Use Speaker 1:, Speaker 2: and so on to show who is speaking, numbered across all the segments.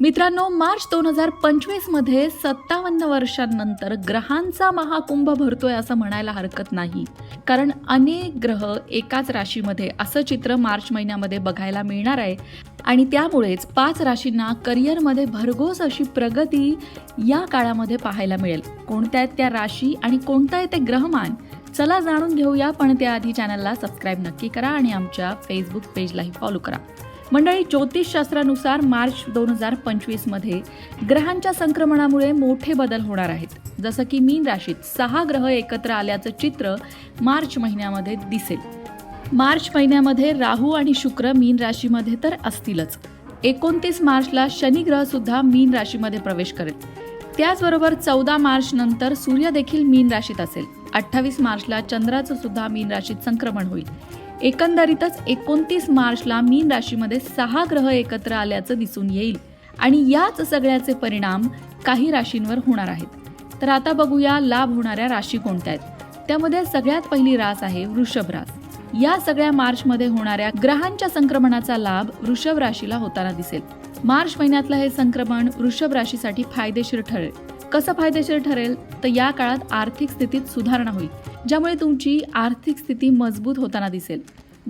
Speaker 1: मित्रांनो मार्च दोन हजार पंचवीसमध्ये सत्तावन्न वर्षांनंतर ग्रहांचा महाकुंभ भरतोय असं म्हणायला हरकत नाही. कारण अनेक ग्रह एकाच राशीमध्ये असं चित्र मार्च महिन्यामध्ये बघायला मिळणार आहे. आणि त्यामुळेच पाच राशींना करिअरमध्ये भरघोस अशी प्रगती या काळामध्ये पाहायला मिळेल. कोणत्या आहेत त्या राशी आणि कोणतं आहे ते ग्रहमान? चला जाणून घेऊया पण त्याआधी चॅनलला सबस्क्राईब नक्की करा आणि आमच्या फेसबुक पेजलाही फॉलो करा. मंडळी ज्योतिषशास्त्रानुसार मार्च दोन हजार पंचवीसमध्ये ग्रहांच्या संक्रमणामुळे मोठे बदल होणार आहेत. जसं की मीन राशीत सहा ग्रह एकत्र आल्याचं चित्र मार्च महिन्यामध्ये दिसेल. मार्च महिन्यामध्ये राहू आणि शुक्र मीन राशीमध्ये तर असतीलच. एकोणतीस मार्चला शनी सुद्धा मीन राशीमध्ये प्रवेश करेल. त्याचबरोबर चौदा मार्च नंतर सूर्य देखील मीन राशीत असेल. अठ्ठावीस मार्चला चंद्राचं सुद्धा मीन राशीत संक्रमण होईल. एकंदरीतच एकोणतीस मार्चला मीन राशीमध्ये सहा ग्रह एकत्र आल्याचं दिसून येईल. आणि याच सगळ्याचे परिणाम काही राशींवर होणार आहेत. तर आता बघूया लाभ होणाऱ्या राशी कोणत्या आहेत. त्यामध्ये सगळ्यात पहिली रास आहे वृषभ रास. या सगळ्या मार्चमध्ये होणाऱ्या ग्रहांच्या संक्रमणाचा लाभ वृषभ राशीला होताना दिसेल. मार्च महिन्यातलं हे संक्रमण वृषभ राशीसाठी फायदेशीर ठरेल. कसं फायदेशीर ठरेल? तर या काळात आर्थिक स्थितीत सुधारणा होईल. ज्यामुळे तुमची आर्थिक स्थिती मजबूत होताना दिसेल.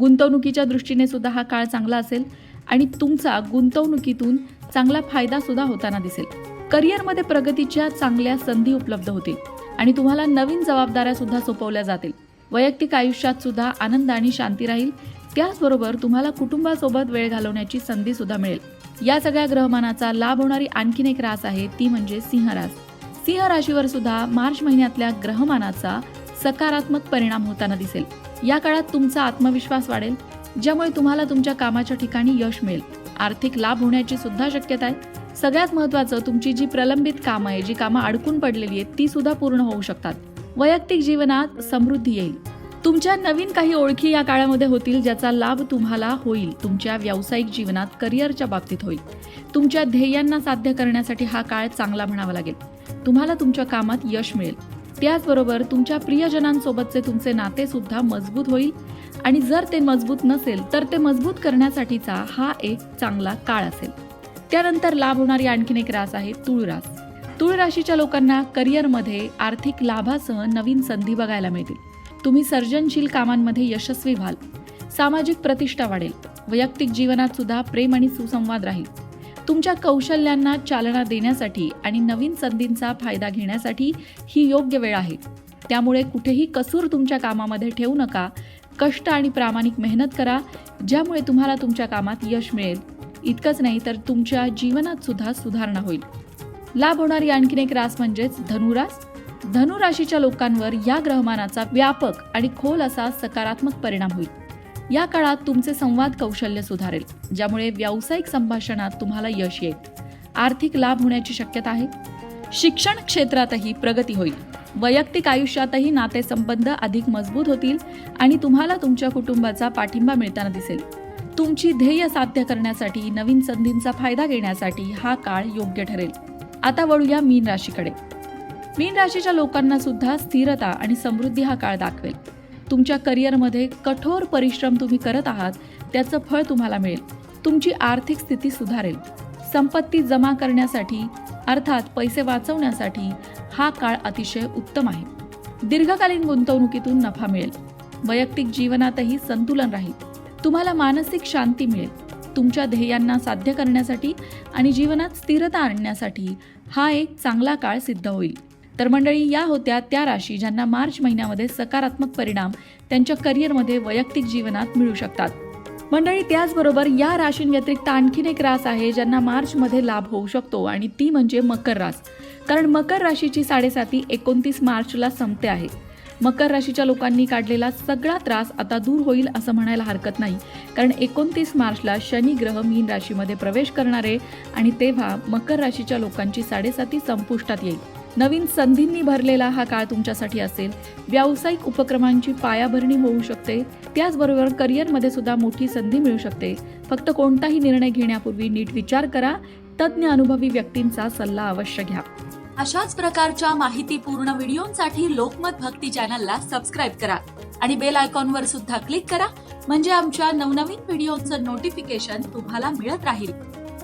Speaker 1: गुंतवणुकीच्या दृष्टीने सुद्धा हा काळ चांगला असेल आणि तुमचा गुंतवणुकीतून चांगला फायदा सुद्धा होताना दिसेल. करिअरमध्ये प्रगतीच्या चांगल्या संधी उपलब्ध होतील आणि तुम्हाला नवीन जबाबदाऱ्या सुद्धा सोपवल्या जातील. वैयक्तिक आयुष्यात सुद्धा आनंद आणि शांती राहील. त्याचबरोबर तुम्हाला कुटुंबासोबत वेळ घालवण्याची संधी सुद्धा मिळेल. या सगळ्या ग्रहमानाचा लाभ होणारी आणखीन एक रास आहे ती म्हणजे सिंह रास. सिंह राशीवर सुद्धा मार्च महिन्यातल्या ग्रहमानाचा सकारात्मक परिणाम होताना दिसेल. या काळात तुमचा आत्मविश्वास वाढेल ज्यामुळे तुम्हाला तुमच्या कामाच्या ठिकाणी यश मिळेल. आर्थिक लाभ होण्याची सुद्धा शक्यता आहे. सगळ्यात महत्त्वाचं तुमची जी प्रलंबित कामं आहे जी कामं अडकून पडलेली आहेत ती सुद्धा पूर्ण होऊ शकतात. वैयक्तिक जीवनात समृद्धी येईल. तुमच्या नवीन काही ओळखी या काळामध्ये होतील ज्याचा लाभ तुम्हाला होईल. तुमच्या व्यावसायिक जीवनात करिअरच्या बाबतीत होईल. तुमच्या ध्येयांना साध्य करण्यासाठी हा काळ चांगला म्हणावा लागेल. तुम्हाला तुमच्या कामात यश मिळेल. त्याचबरोबर तुमच्या प्रियजनांसोबतचे तुमचे नाते सुद्धा मजबूत होईल. आणि जर ते मजबूत नसेल तर ते मजबूत करण्यासाठीचा हा एक चांगला काळ असेल. त्यानंतर लाभ होणारी आणखीन एक रास आहे तुळ रास तुळ राशीच्या लोकांना करिअरमध्ये आर्थिक लाभासह नवीन संधी बघायला मिळतील. तुम्ही सर्जनशील कामांमध्ये यशस्वी व्हाल. सामाजिक प्रतिष्ठा वाढेल. वैयक्तिक जीवनात सुद्धा प्रेम आणि सुसंवाद राहील. तुमच्या कौशल्यांना चालना देण्यासाठी आणि नवीन संधींचा फायदा घेण्यासाठी ही योग्य वेळ आहे. त्यामुळे कुठेही कसूर तुमच्या कामामध्ये ठेवू नका. कष्ट आणि प्रामाणिक मेहनत करा ज्यामुळे तुम्हाला तुमच्या कामात यश मिळेल. इतकंच नाही तर तुमच्या जीवनात सुद्धा सुधारणा होईल. लाभ होणारी आणखीन एक रास म्हणजेच धनुरास. धनुराशीच्या लोकांवर या ग्रहमानाचा व्यापक आणि खोल असा सकारात्मक परिणाम होईल. या काळात तुमचे संवाद कौशल्य सुधारेल ज्यामुळे व्यावसायिक संभाषणात तुम्हाला यश येईल. आर्थिक लाभ होण्याची शक्यता आहे. शिक्षण क्षेत्रातही प्रगती होईल. वैयक्तिक आयुष्यातही नातेसंबंध अधिक मजबूत होतील आणि तुम्हाला तुमच्या कुटुंबाचा पाठिंबा मिळताना दिसेल. तुमची ध्येय साध्य करण्यासाठी नवीन संधींचा फायदा घेण्यासाठी हा काळ योग्य ठरेल. आता वळूया मीन राशीकडे. मीन राशीच्या लोकांना सुद्धा स्थिरता आणि समृद्धी हा काळ दाखवेल. तुमच्या करिअरमध्ये कठोर परिश्रम तुम्ही करत आहात त्याचं फळ तुम्हाला मिळेल. तुमची आर्थिक स्थिती सुधारेल. संपत्ती जमा करण्यासाठी अर्थात पैसे वाचवण्यासाठी हा काळ अतिशय उत्तम आहे. दीर्घकालीन गुंतवणुकीतून नफा मिळेल. वैयक्तिक जीवनातही संतुलन राहील. तुम्हाला मानसिक शांती मिळेल. तुमच्या ध्येयांना साध्य करण्यासाठी आणि जीवनात स्थिरता आणण्यासाठी हा एक चांगला काळ सिद्ध होईल. तर मंडळी या होत्या त्या राशी ज्यांना मार्च महिन्यामध्ये सकारात्मक परिणाम त्यांच्या करिअरमध्ये वैयक्तिक जीवनात मिळू शकतात. मंडळी त्याचबरोबर या राशींव्यतिरिक्त आणखीन एक रास आहे ज्यांना मार्चमध्ये लाभ होऊ शकतो आणि ती म्हणजे मकर रास. कारण मकर राशीची साडेसाती एकोणतीस मार्चला संपते आहे. मकर राशीच्या लोकांनी काढलेला सगळा त्रास आता दूर होईल असं म्हणायला हरकत नाही. कारण एकोणतीस मार्चला शनी ग्रह मीन राशीमध्ये प्रवेश करणार आहे आणि तेव्हा मकर राशीच्या लोकांची साडेसाती संपुष्टात येईल. नवीन संधींनी भरलेला हा काळ तुमच्यासाठी असेल. व्यावसायिक उपक्रमांची पायाभरणी होऊ शकते. त्याचबरोबर करिअरमध्ये सुद्धा मोठी संधी मिळू शकते. फक्त कोणताही निर्णय घेण्यापूर्वी नीट विचार करा. तज्ज्ञ अनुभवी व्यक्तींचा सल्ला अवश्य घ्या.
Speaker 2: अशाच प्रकारच्या माहितीपूर्ण व्हिडिओंसाठी लोकमत भक्ती चॅनलला सबस्क्राईब करा आणि बेल आयकॉनवर सुद्धा क्लिक करा. म्हणजे आमच्या नवनवीन व्हिडिओचं नोटिफिकेशन तुम्हाला मिळत राहील.